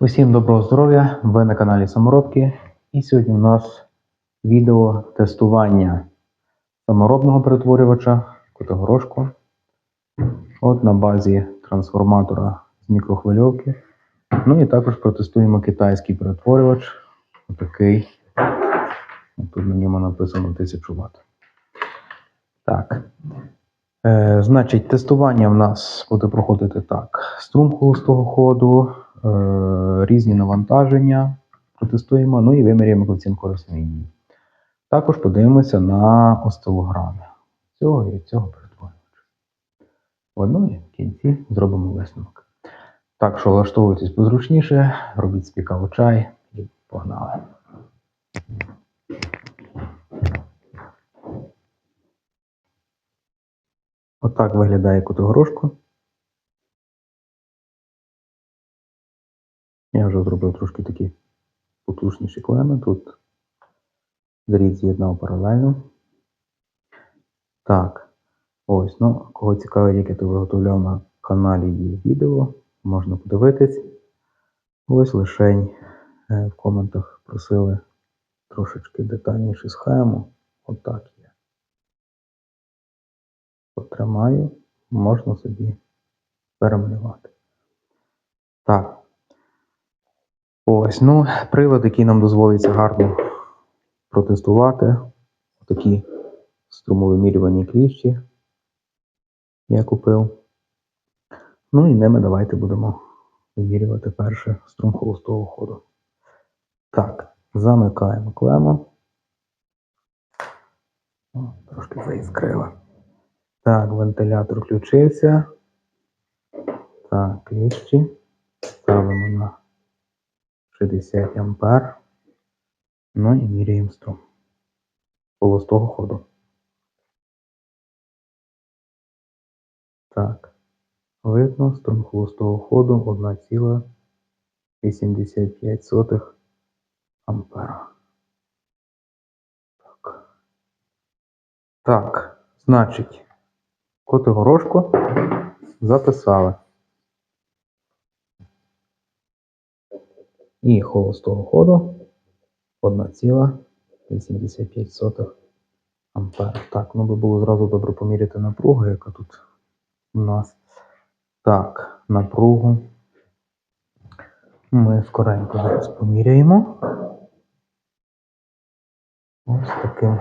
Усім доброго здоров'я! Ви на каналі Саморобки. І сьогодні у нас відео тестування саморобного перетворювача Котогорошку. От на базі трансформатора з мікрохвильовки. Ну і також протестуємо китайський перетворювач. Отакий. Тут на ньому написано 1000 Вт. Так. Е, значить, тестування в нас буде проходити так: струм холостого ходу, різні навантаження протестуємо, ну і виміряємо коефіцієнт дії. Також подивимося на осцилограми цього і цього перетворювача. В кінці зробимо висновок. Так що влаштовуйтесь позручніше, робіть собі чай і погнали. Отак виглядає котогорошко. Я вже зробив трошки такі потужніші клеми. Тут дріт з'єднав паралельно. Так, ось, ну, кого цікавить, як я то виготовляв на каналі є відео, можна подивитись. Ось лишень е, в коментах просили трошечки детальніше схему. Отак є. Потримаю, можна собі перемалювати. Так. Ось, ну, прилад, який нам дозволиться гарно протестувати. Такі струмовимірювані кліщі я купив. Ну і ними давайте будемо вимірювати перше струм холостого ходу. Так, замикаємо клему. О, трошки заіскрила. Так, вентилятор включився. Так, кліщі. Ставимо на 60 ампер. Ну і міряємо струм холостого ходу. Так, видно, струм холостого ходу 1,85 ампера. Так. Так, значить, котигорошку записали. І холостого ходу 1,85 ампера. Так, ну би було зразу добре поміряти напругу, яка тут у нас. Так, напругу ми скоренько зараз поміряємо. Ось таким.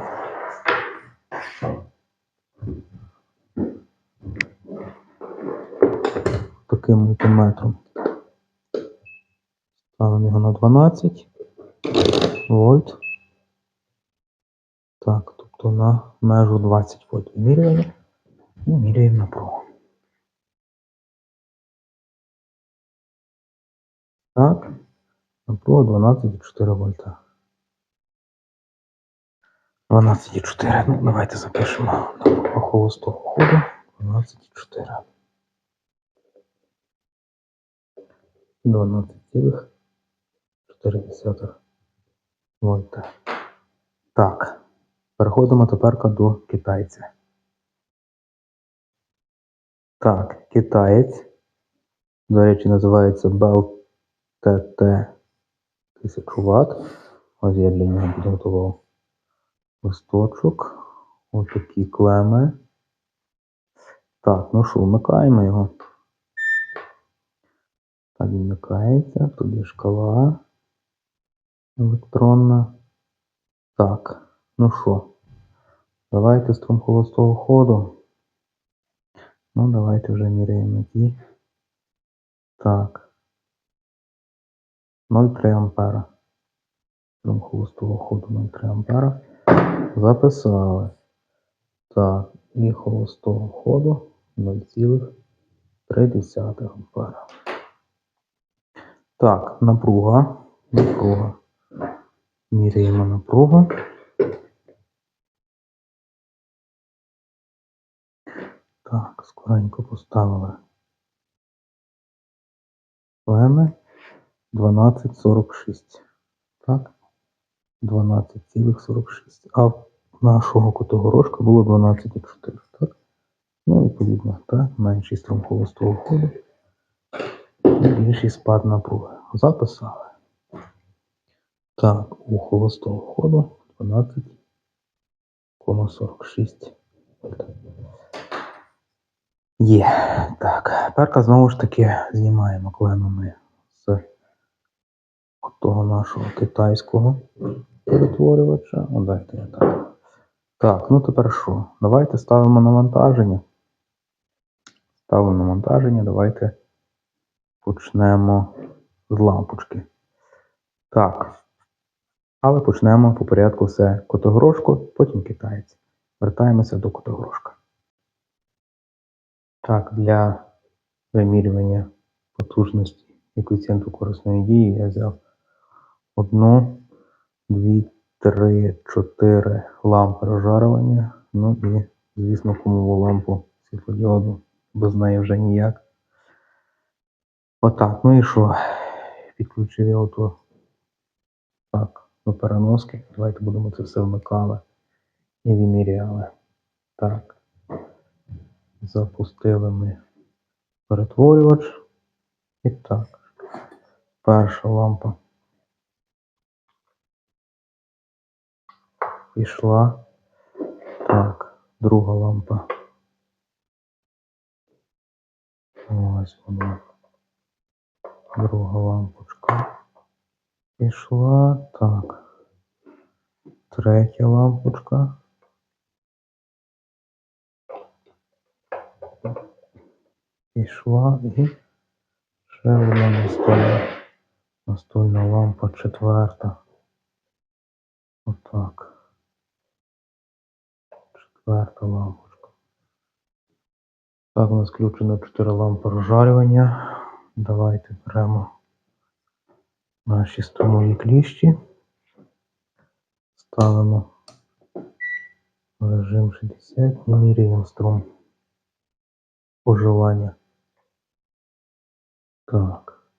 Таким мультиметром. Ставимо його на 12 вольт. Так, тобто на межу 20 вольт вимірюємо і міряємо напругу. Так, напруга 12,4 вольта. 12,4. Ну, давайте запишемо напругу холостого ходу 12,4. 12,4 вольта. Так, переходимо тепер до китайця. Так, китаєць. До речі, називається Bell TT 1000 Вт. Ось я для нього підготував листочок. Ось такі клеми. Так, ну що, вмикаємо його. Так, вмикається. Тут є шкала електронна. Так, ну що, давайте струм холостого ходу. Ну, давайте вже міряємо ті. Так. 0,3 ампера. Струм холостого ходу 0,3 ампера. Записали. Так, і холостого ходу 0,3 ампера. Так, напруга. Напруга. Міряємо напругу. Так, скоренько поставили. Клеми 12,46. Так. 12,46. А нашого котогорошка було 12,4. Так. Ну, відповідно, так, менший струм холостого ходу більший спад напруги. записали. Так, у холостого ходу 12,46 вольт. Є. Так, перка знову ж таки знімаємо клеми ми з того нашого китайського перетворювача. О, дайте я так. Так, ну тепер що? Давайте ставимо навантаження. Ставимо навантаження, давайте почнемо з лампочки. Так. Але почнемо по порядку все котогрошко, потім китаєць. Вертаємося до котогрошка. Так, для вимірювання потужності і коефіцієнту корисної дії я взяв одну, дві, три, чотири лампи розжарювання. Ну і, звісно, кумову лампу світлодіоду. Без неї вже ніяк. Отак, ну і що? Підключив я ото так, до переноски. Давайте будемо це все вмикали і виміряли. Так. Запустили ми перетворювач. І так. Перша лампа пішла. Так, друга лампа. Ось вона. Друга лампочка. Пішла. Так. Третя лампочка. Пішла і ще одна настольна, настольна лампа четверта. Отак. Четверта лампочка. Так, у нас включено 4 лампи розжарювання. Давайте беремо наші струмові кліщі. Ставимо режим 60 і міряємо струм споживання. Так.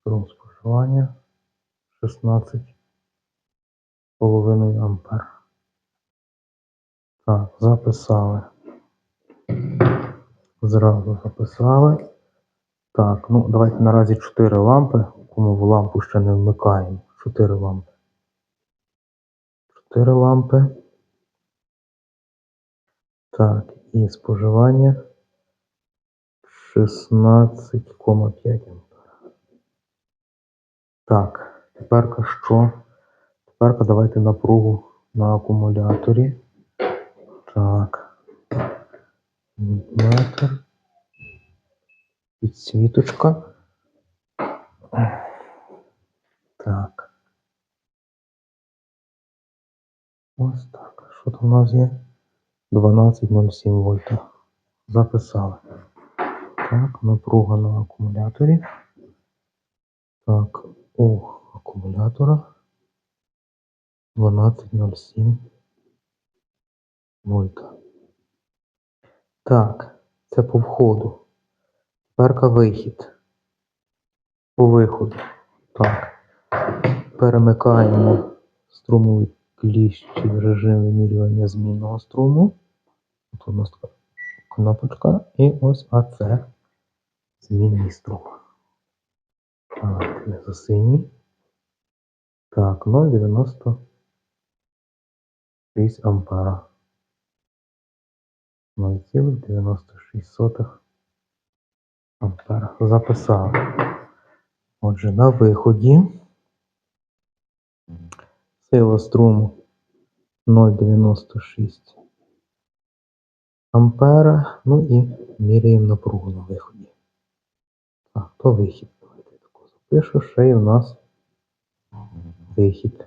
Струм споживання 16,5 ампер. Так, записали. Зразу записали. Так, ну давайте наразі 4 лампи. Кому в лампу ще не вмикаємо. 4 лампи. 4 лампи. Так, і споживання 16,5 ампер. Так, тепер що? Тепер давайте напругу на акумуляторі. Так. Метр. Підсвіточка. Так. Ось так. Що там у нас є? 12,07 вольта. Записали. Так, напруга на акумуляторі. Так, у акумулятора 12,07 вольта. Так, це по входу. Перка вихід. По виходу. Так. Перемикаємо струмовий кліщ в режим вимірювання змінного струму. Тут у нас така кнопочка. І ось АЦ. Змінний струм. Так, не за синій. Так, 0,96 ампера. 0,96 ампера. Записав. Отже, на виході сила струму 0,96 ампера. Ну і міряємо напругу на виході. Так, то вихід. Давайте я таку запишу. Ще є в нас вихід.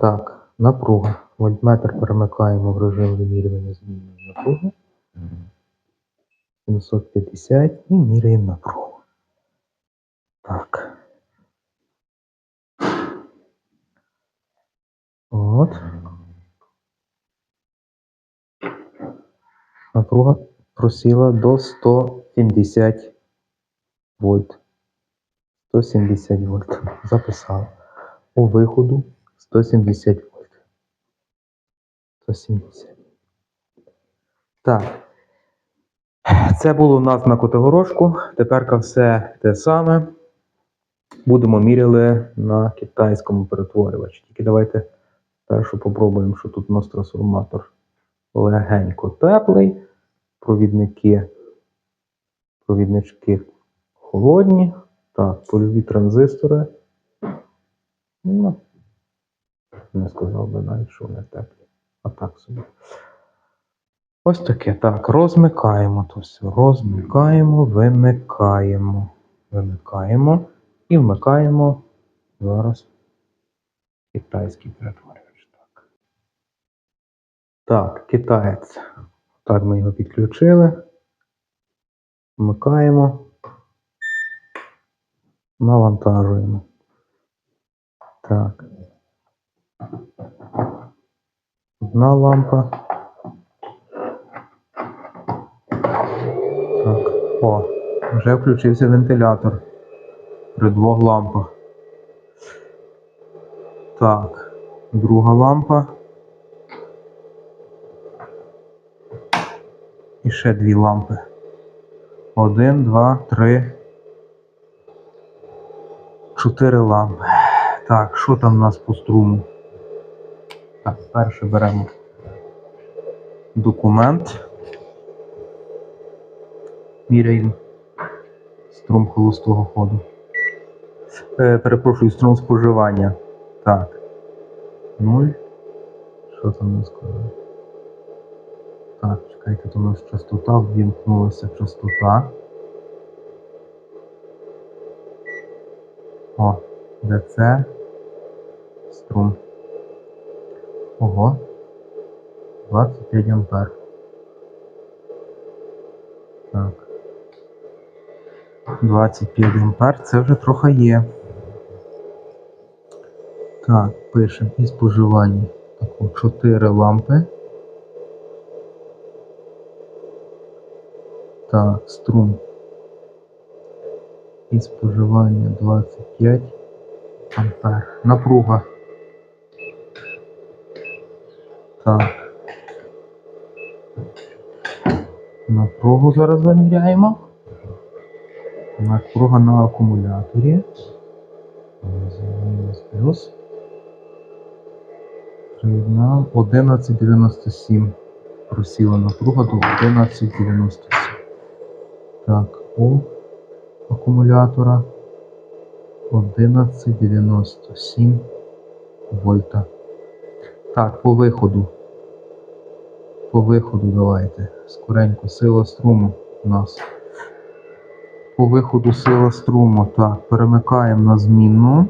Так, напруга. Вольтметр перемикаємо в режим вимірювання змінної напруги. 750 і міряємо напругу. Так. От. Напруга просіла до 170 вольт. 170 вольт. Записав. У виходу 170 вольт. 170. Так. Це було у нас на Котигорошку. Тепер все те саме. Будемо міряли на китайському перетворювачі. Тільки давайте першу попробуємо, що тут у нас трансформатор легенько теплий. Провідники, провіднички холодні. Так, польові транзистори. Ну, не сказав би навіть, що вони теплі. А так собі. Ось таке. Так, розмикаємо то все. Розмикаємо, вимикаємо. Вимикаємо і вмикаємо зараз китайський перетворювач. Так. Так, китаєць. Так, ми його підключили. Вмикаємо. Навантажуємо. Так. Одна лампа. Так. О, вже включився вентилятор при двох лампах. Так, друга лампа. І ще дві лампи. Один, два, три. Чотири лампи. Так, що там у нас по струму? Так, перше беремо документ. Міряємо струм холостого ходу. Е, перепрошую, струм споживання. Так. Нуль. Що там нас сказано? Так, чекайте, тут у нас частота, ввімкнулася частота. О, ДЦ. Струм. Ого. 25 ампер. 25 ампер, це вже трохи є. Так, пишемо і споживання. Так, от 4 лампи. Так, струм. І споживання 25 ампер. Напруга. Так. Напругу зараз заміряємо. Напруга на акумуляторі. Плюс. Приєднав 11,97. Просіла напруга до 11,97. Так, у акумулятора 11,97 вольта. Так, по виходу. По виходу давайте. Скоренько. Сила струму у нас. По виходу сила струму. Так, перемикаємо на змінну.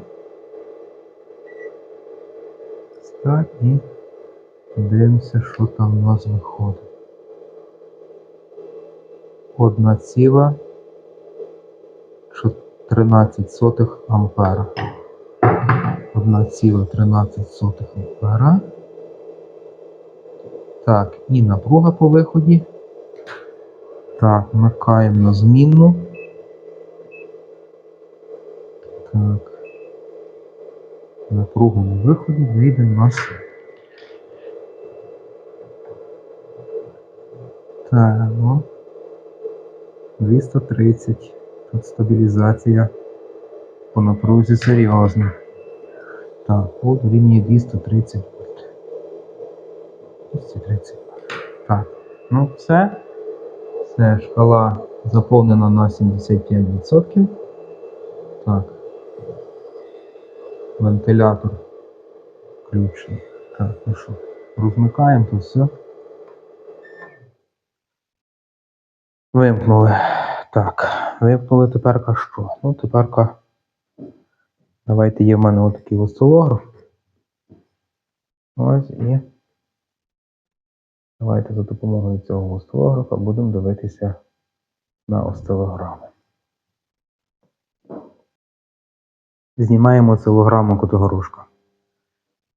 Так, і дивимося, що там у нас виходить. Одна ціла 13 сотих ампера. 1,13 ампера. Так, і напруга по виході. Так, вмикаємо на змінну. Так. На виході вийде нас. Так, ну. 230. Тут стабілізація по напрузі серйозна. Так, по лінії 230 вольт. 230 Так, ну все. Все, шкала заповнена на 75%. Так. Вентилятор включений. Так, ну що, розмикаємо то все. Вимкнули. Так, вимкнули тепер що? Ну, тепер давайте є в мене отакий осцилограф. Ось і давайте за допомогою цього осцилографа будемо дивитися на осцилограму. Знімаємо осцилограму Котигорошка.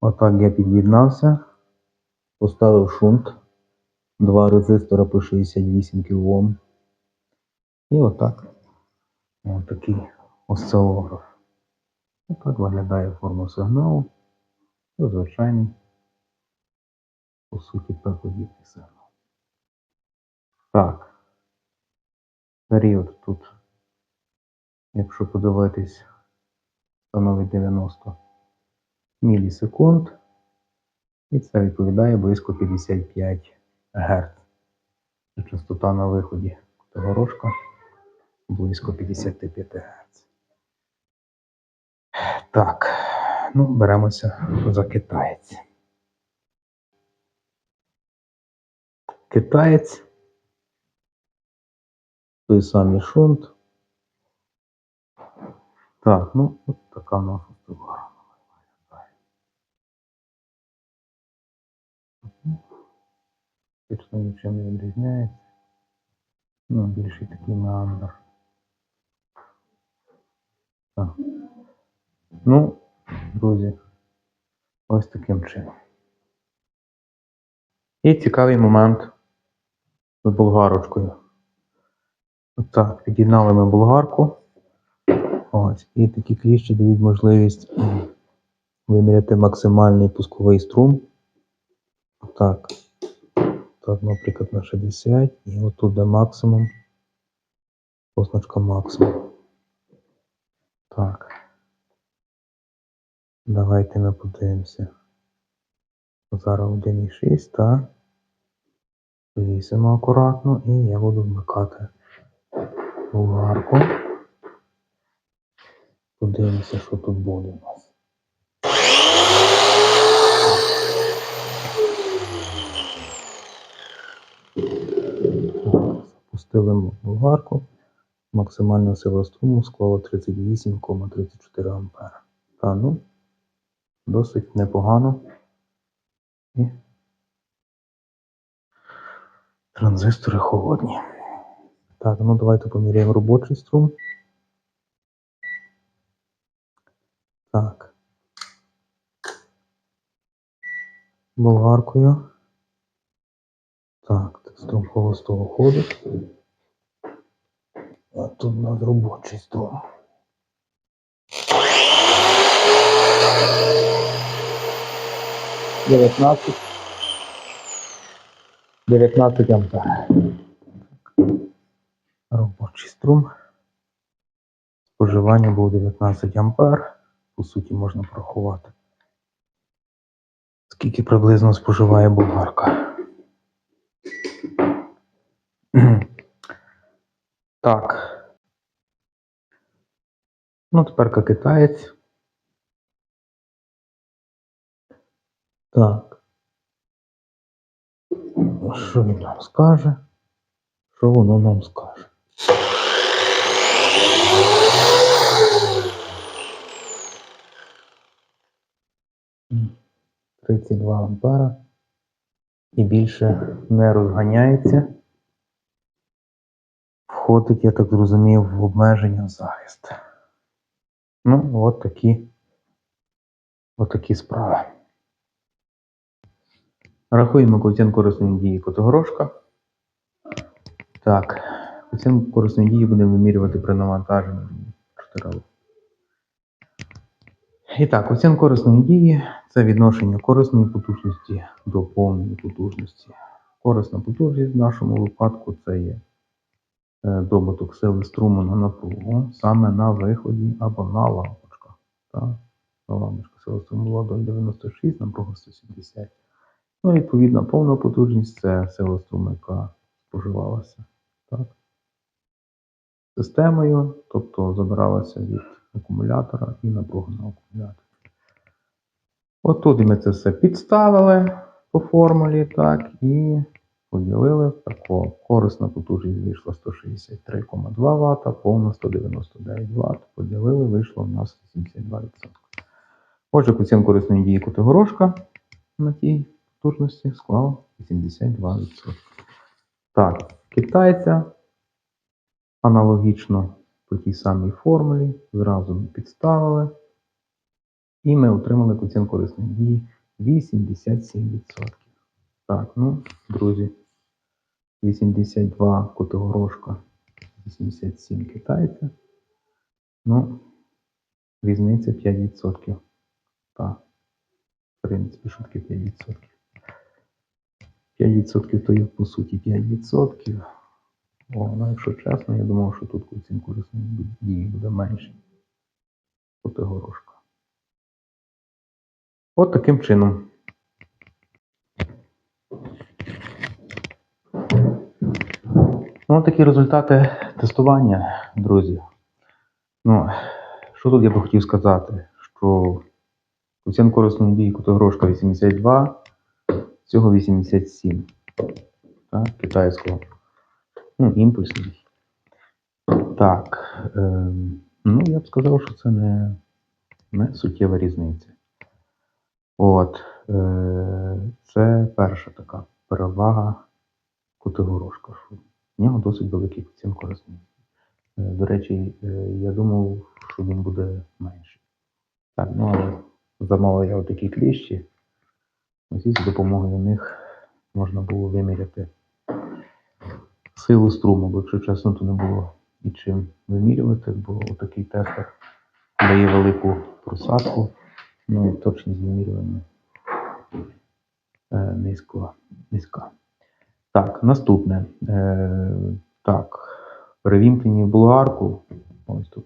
Отак я під'єднався, поставив шунт, два резистора по 68 кОм. І отак. Ось такий. Отак виглядає форма сигналу. Це звичайний, по суті, подібний сигнал. Так. Період тут, якщо подивитись, становить 90 мілісекунд. І це відповідає близько 55 Гц. Частота на виході горошка близько 55 Гц. Так, ну, беремося за китаєць. Китаєць. Той самий шунт. Так, ну, от така наша товара. Точно нічим не відрізняється. Ну, більший такий меандр. Так. Ну, друзі, ось таким чином. І цікавий момент з болгарочкою. Так, під'єднали ми болгарку. Ось, і такі кліщі дають можливість виміряти максимальний пусковий струм. Так. Так, наприклад, на 60. І отут де максимум. Позначка максимум. Так. Давайте ми подивимося. Зараз 1,6, так. Вісимо акуратно і я буду вмикати болгарку. Подивимося, що тут буде у нас. Запустили болгарку. Максимальна сила струму склала 38,34 А. Та ну, досить непогано. І транзистори холодні. Так, ну давайте поміряємо робочий струм. Так. Болгаркою. Так, струм холостого ходить. А тут у нас робочий струм. Дев'ятнадцять. Дев'ятнадцять ампер. Робочий струм. Споживання був 19 ампер. По суті, можна порахувати. Скільки приблизно споживає болгарка. Так. Ну, тепер китаєць. Так. Що він нам скаже? Що воно нам скаже? 32 ампера. І більше не розганяється. Входить, я так зрозумів, в обмеження захист. Ну, от такі, от такі справи. Рахуємо коефіцієнт корисної дії Котогорошка. Так, коефіцієнт корисної дії будемо вимірювати при навантаженні 4 І так, коефіцієнт корисної дії це відношення корисної потужності до повної потужності. Корисна потужність в нашому випадку це є е, добуток сили струму на напругу саме на виході або на лампочках. Лампочках сила струму була до 96, напруга 170. Ну, відповідно, повна потужність це сила струму, яка споживалася так? системою, тобто забиралася від акумулятора і напруга на акумуляторі. От тут ми це все підставили по формулі, так, і поділили тако. Корисна потужність вийшла 163,2 Вт, повна 199 Вт. Поділили, вийшло в нас 82%. Отже, коефіцієнт корисної дії Котигорошка на тій потужності склав 82%. Так, китайця аналогічно по тій самій формулі зразу підставили. І ми отримали коефіцієнт корисної дії 87%. Так, ну, друзі, 82 Котигорошка, 87 китайця. Ну, різниця 5%. Так, в принципі, що таке 5%? 5% то є по суті 5%. Ну, якщо чесно, я думав, що тут коефіцієнт корисної дії буде менше. Проти горошка. От таким чином. Ну, такі результати тестування, друзі. Ну, що тут я би хотів сказати? Що коефіцієнт корисної дії котогрошка 82, цього 87. Так, китайського. Ну, імпульсний. Так. ем, ну, я б сказав, що це не, не суттєва різниця. От. Е, це перша така перевага котигорошка. Що в нього досить великий коефіцієнт корисний. Е, До речі, е, я думав, що він буде менший. Так, ну але замовив я отакі кліщі. Ось за допомогою них можна було виміряти силу струму, бо якщо чесно, то не було і чим вимірювати, бо такий тестер дає велику просадку, ну і точність вимірювання е, низько. Так, наступне. Е, так, перевімкнені в. Ось тут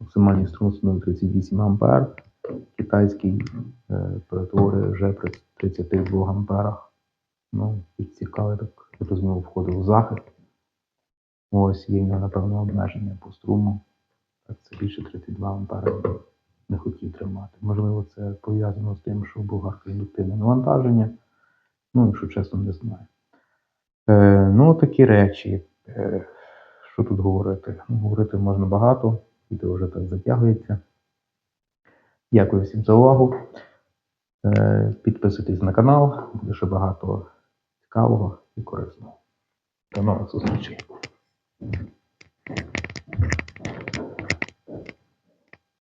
максимальний струм становить 38 ампер. Китайський е, перетворює вже при 32 амперах. Ну, підцікали, так я розумію, входив у захист. Ось є в нього, напевно, обмеження по струму. Так, це більше 32 ампера не хотів тримати. Можливо, це пов'язано з тим, що болгарка індуктивне навантаження. Ну, якщо чесно, не знаю. Е, ну, такі речі. Е, що тут говорити? Ну, говорити можна багато, відео вже так затягується. Дякую всім за увагу. Е, підписуйтесь на канал, буде ще багато цікавого і корисного. До нових зустрічей. Thank you.